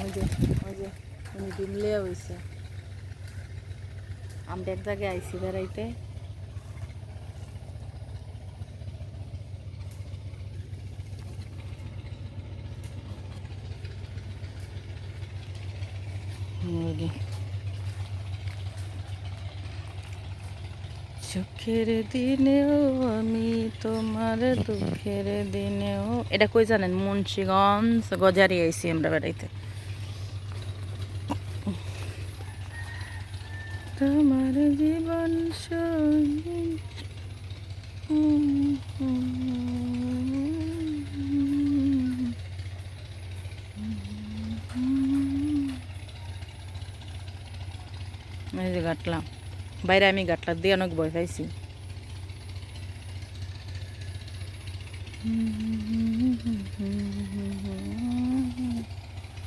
ওই যে ওই যে, উনি ডিম হয়েছে আমরা এক জায়গায় আইসি বেড়াইতে। মুরগি। দিনেও আমি তোমার দুঃখের দিনেও এটা কই জানেন? মুন্সিগঞ্জ গজারি আইসি আমরা বেড়াইতে। তোমার জীবন এই যে গাটলাম বাইরে আমি গাটলা দিয়ে অনেক ভয় পাইছি।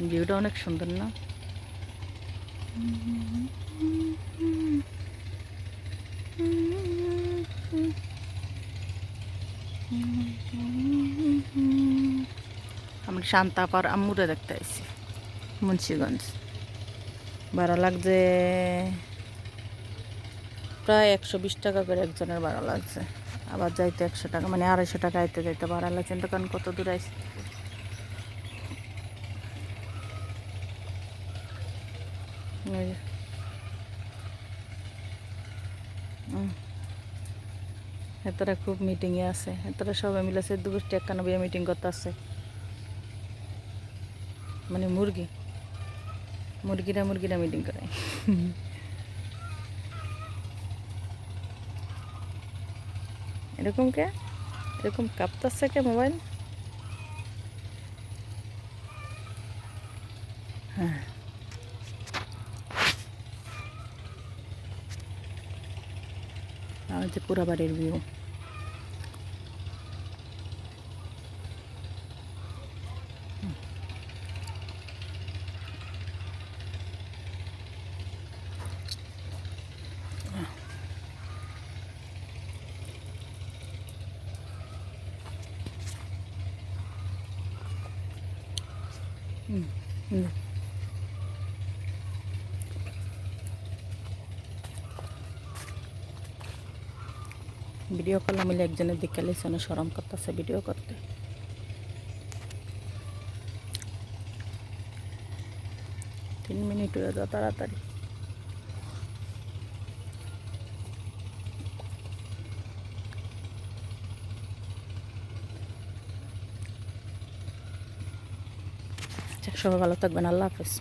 ভিউটা অনেক সুন্দর না? আমরা শান্তাপার আম্মুরে দেখতে আইছি, মুন্সিগঞ্জ। ভাড়া লাগছে প্রায় একশো বিশ টাকা করে একজনের ভাড়া লাগছে। আবার যাইতে একশো টাকা মানে আড়াইশো টাকা আইতে যাইতে ভাড়া লাগছে। তখন কত দূর আইসি ওই এতটা খুব মিটিংয়ে আছে। এতটা সবাই মিলে সে দু গোষ্ঠী একানব্বই মিটিং করতে আসছে। মানে মুরগি। মুরগিরা মুরগিরা মিটিং করে। এরকম কে? এরকম কাঁপতাছে কে মোবাইল? হ্যাঁ। হচ্ছে পুরা বাড়ির ভিউ হুম। Video করলে মিলে একজনের দিকে লেসনে সরম করতেছে ভিডিও করতে। তিন মিনিট হয়ে যাও তাড়াতাড়ি। আচ্ছা, সবাই ভালো থাকবেন আল্লাহ হাফেজ।